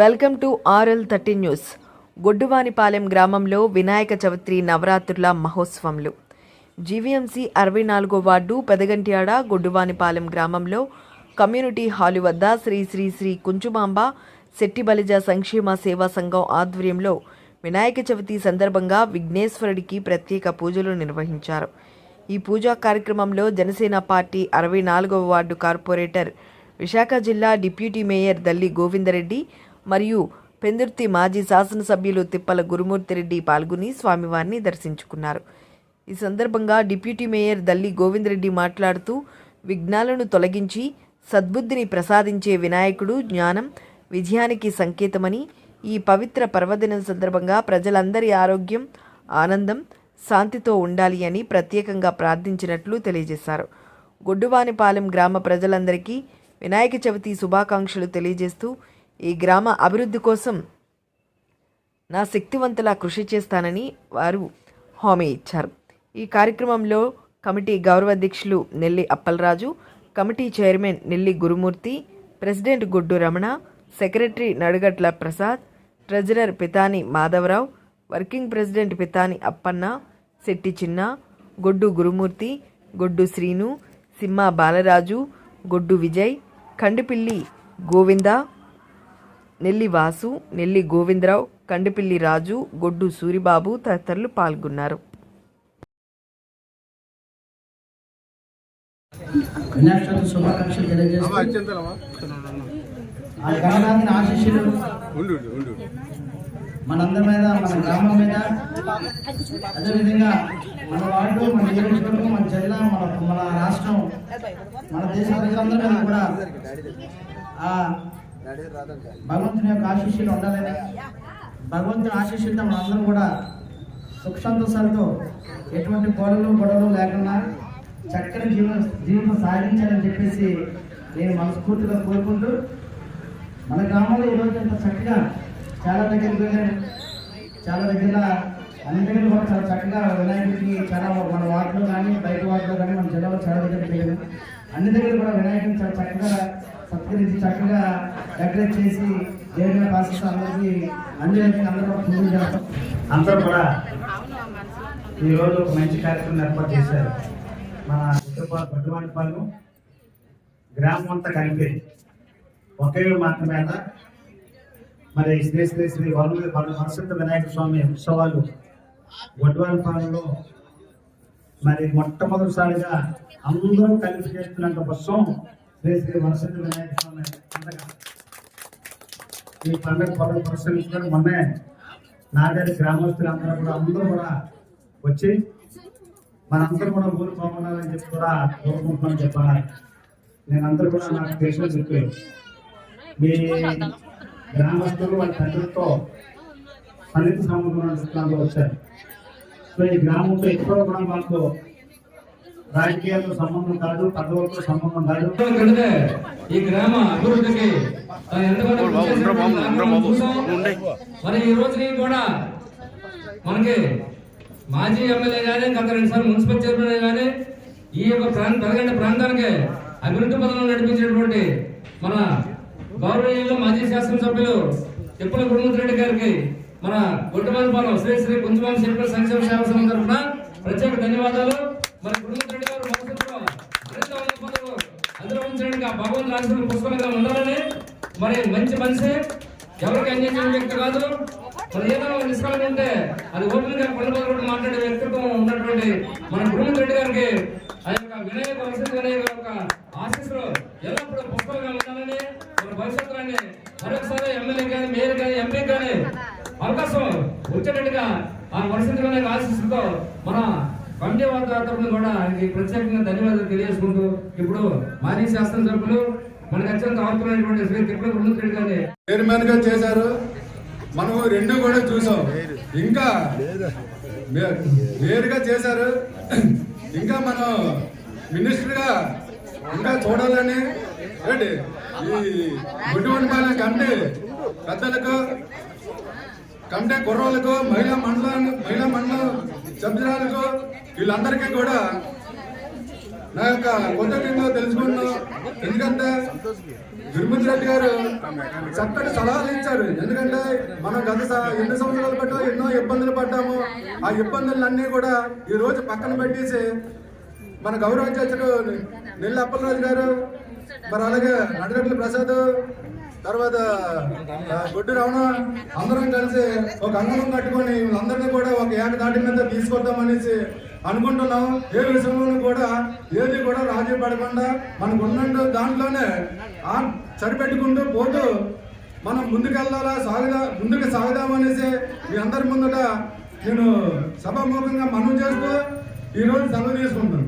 Welcome to RL thirty news. గొడ్డువానిపాలెం గ్రామంలో వినాయక చవితి నవరాత్రుల మహోత్సవంలు. GVMC అరవై నాలుగో వార్డు పెదగంట్యాడ గొడ్డువానిపాలెం గ్రామంలో కమ్యూనిటీ హాలు వద్ద శ్రీ శ్రీ శ్రీ కుంచుమాంబ శెట్టి బలిజ సంక్షేమ సేవా సంఘం ఆధ్వర్యంలో వినాయక చవితి సందర్భంగా విఘ్నేశ్వరుడికి ప్రత్యేక పూజలు నిర్వహించారు. ఈ పూజా కార్యక్రమంలో జనసేన పార్టీ అరవై నాలుగవ వార్డు కార్పొరేటర్ విశాఖ జిల్లా డిప్యూటీ మేయర్ దల్లి గోవిందరెడ్డి మరియు పెందుర్తి మాజీ శాసనసభ్యులు తిప్పల గురుమూర్తిరెడ్డి పాల్గొని స్వామివారిని దర్శించుకున్నారు. ఈ సందర్భంగా డిప్యూటీ మేయర్ దల్లి గోవిందరెడ్డి మాట్లాడుతూ విఘ్నాలను తొలగించి సద్బుద్ధిని ప్రసాదించే వినాయకుడు జ్ఞానం విజయానికి సంకేతమని ఈ పవిత్ర పర్వదినం సందర్భంగా ప్రజలందరి ఆరోగ్యం ఆనందం శాంతితో ఉండాలి అని ప్రత్యేకంగా ప్రార్థించినట్లు తెలియజేశారు. గొడ్డువానిపాలెం గ్రామ ప్రజలందరికీ వినాయక చవితి శుభాకాంక్షలు తెలియజేస్తూ ఈ గ్రామ అభివృద్ధి కోసం నా శక్తివంతులా కృషి చేస్తానని వారు హామీ ఇచ్చారు. ఈ కార్యక్రమంలో కమిటీ గౌరవ అధ్యక్షులు Nelli Appalaraju committee chairman Nelli Gurumurthy president Guddu Ramana secretary Nadugatla Prasad treasurer Pitani Madhavarao working president Pitani Appanna Setti Chinna Goddu Gurumurthy గొడ్డు శ్రీను సింహ బాలరాజు గొడ్డు విజయ్ కండిపిల్లి గోవింద నెల్లి వాసు నెల్లి గోవిందరావు కండిపిల్లి రాజు గొడ్డు సూరిబాబు తదితరులు పాల్గొన్నారు. శుభాకాంక్షలు తెలియజేస్తూ ఆ మనందరి మీద మన గ్రామం మీద అదేవిధంగా మన వార్డు మన నియోజకవర్గం మన జిల్లా మన మన రాష్ట్రం మన దేశ ప్రజలందరి మీద కూడా ఆ భగవంతుని యొక్క ఆశీస్సులు ఉండాలని భగవంతుని ఆశీస్సులతో మనందరం కూడా సుఖ సంతోషాలతో ఎటువంటి గొడవలు గొడవలు లేకుండా చక్కని జీవన జీవితం సాగించాలని చెప్పేసి నేను మనస్ఫూర్తిగా కోరుకుంటూ మన గ్రామంలో ఈరోజు ఇంత చక్కగా చాలా వెళ్ళాను చాలా దగ్గర అన్ని దగ్గర కూడా చాలా చక్కగా వినాయకుడికి చాలా మన వార్డులో కానీ బయట వార్డులో కానీ మన జిల్లాలో చాలా వెళ్ళాను అన్ని దగ్గర కూడా వినాయకుడిని చాలా చక్కగా సత్కరించి చక్కగా డెకరేట్ చేసి దేవుని పాస్ అందరికీ అన్ని అందరూ కూడా చేస్తాం. అందరూ కూడా ఈరోజు ఒక మంచి కార్యక్రమం ఏర్పాటు చేశారు. మన పట్టువానిపాలెం గ్రామం అంతా కలిపి ఒకే మాట మీద మరి శ్రీ శ్రీ శ్రీ వరుణ వరసిద్ధ వినాయక స్వామి ఉత్సవాలు వడ్వానిపాలెంలో మరి మొట్టమొదటిసారిగా అందరూ కలిసి చేస్తున్న ఉత్సవం శ్రీ శ్రీ వినాయక స్వామి పండగ ఈ పండుగ పనులు పురస్కరించుకొని మొన్నే నాగారి గ్రామస్తులు అందరూ కూడా అందరూ కూడా వచ్చి మనందరూ కూడా ఊరు బాగుండాలని చెప్పి కూడా కోరుకుంటున్నాను చెప్పాలి? నేను అందరూ కూడా నాకు తెలిసిన చెప్పి. మీ గ్రామస్తులు వాళ్ళ తండ్రితో సన్నిధి సంబంధంలో వచ్చారు. సో ఈ గ్రామంతో ఎక్కువ కూడా మాకు రాజకీయాలతో సంబంధం కాదు పదవులతో సంబంధం కాదు. కడితే ఈ గ్రామ అభివృద్ధికి. మరి ఈ రోజు కూడా మనకి మాజీ ఎమ్మెల్యే కానీ గత రెండు సార్లు మున్సిపల్ చైర్మన్ కానీ ఈ యొక్క ప్రాంత పెరగండి ప్రాంతానికి అభివృద్ధి పథకంలో నడిపించినటువంటి మన గౌరవనీయులు మాజీ శాసనసభ్యులు తిప్పల గురుమూర్తి రెడ్డి గారికి మన గుడ్డమాలపాలెం శ్రీ శ్రీ కుంజమాల శిల్ప సంక్షేమ సేవ సంఘం తరఫున ప్రత్యేక ధన్యవాదాలు. మరి గురుమూర్తి అధిరోహించడానికి ఆ భగవంతుని రాసిన పుష్కలంగా ఉండాలని మరి మంచి మనిషి. ఎవరికి అన్యాయం వ్యక్తి కాదు. మరి ఏదైనా నిష్కాలం ఉంటే అది ఓపెన్గా కొండ కూడా మాట్లాడే వ్యక్తిత్వం ఉన్నటువంటి మన గురుమూర్తి రెడ్డి గారికి ఆ యొక్క వినయ వసతి వినయ యొక్క ఆశీస్సులు ఎల్లప్పుడూ పుష్కలంగా ఉండాలని మన భవిష్యత్తులోని మరొకసారి ఎమ్మెల్యే కానీ మేయర్ కానీ ఎంపీ కానీ అవకాశం వచ్చేటట్టుగా ఆ వసతి వినాయక ఆశీస్సులతో మన కమిటీ వారి తరఫున కూడా ఆయనకి ప్రత్యేకంగా ధన్యవాదాలు తెలియజేసుకుంటూ ఇప్పుడు మాజీ శాసనసభ్యులు మనకు అత్యంత అవసరమైనటువంటి శ్రీ తిరుపతి గురుమూర్తి గారిని చైర్మన్గా చేశారు. మనం రెండు కూడా చూసాం. ఇంకా వేరుగా చేశారు. ఇంకా మనం మినిస్టర్గా ఇంకా చూడాలని ఏంటి? ఈ గుడ్డివండిపాలెం కంటే పెద్దలకు కంటే కుర్రోళ్ళకు మహిళా మండలం మహిళా మండలం సభ్యురాలకు వీళ్ళందరికీ కూడా నా యొక్క కొత్త తెలుసుకున్నాం ఎందుకంటే తిరుమతి రెడ్డి గారు చక్కటి సలహాలు ఇచ్చారు. ఎందుకంటే మనం గత ఎన్ని సంవత్సరాలు పట్టా ఎన్నో ఇబ్బందులు పడ్డాము ఆ ఇబ్బందులన్నీ కూడా ఈ రోజు పక్కన పెట్టేసి మన గౌరవ అధ్యక్షుడు నెల్లి అప్పలరాజు గారు మరి అలాగే నడగట్ల ప్రసాద్ తర్వాత ఆ, గొడ్డు రావణ అందరం కలిసి ఒక అంగనం కట్టుకొని వీళ్ళందరినీ కూడా ఒక ఏకదాటి మీద తీసుకొద్దామనేసి అనుకుంటున్నాం. ఏ విషయంలోనూ కూడా ఏది కూడా రాజీ పడకుండా మనకు ఉన్న దాంట్లోనే ఆ సరిపెట్టుకుంటూ పోతూ మనం ముందుకెళ్ళాలా సాగుదా ముందుకు సాగుదామనేసి మీ అందరి ముందట నేను సభాముఖంగా మనం చేస్తూ ఈరోజు సెలవు తీసుకుంటాను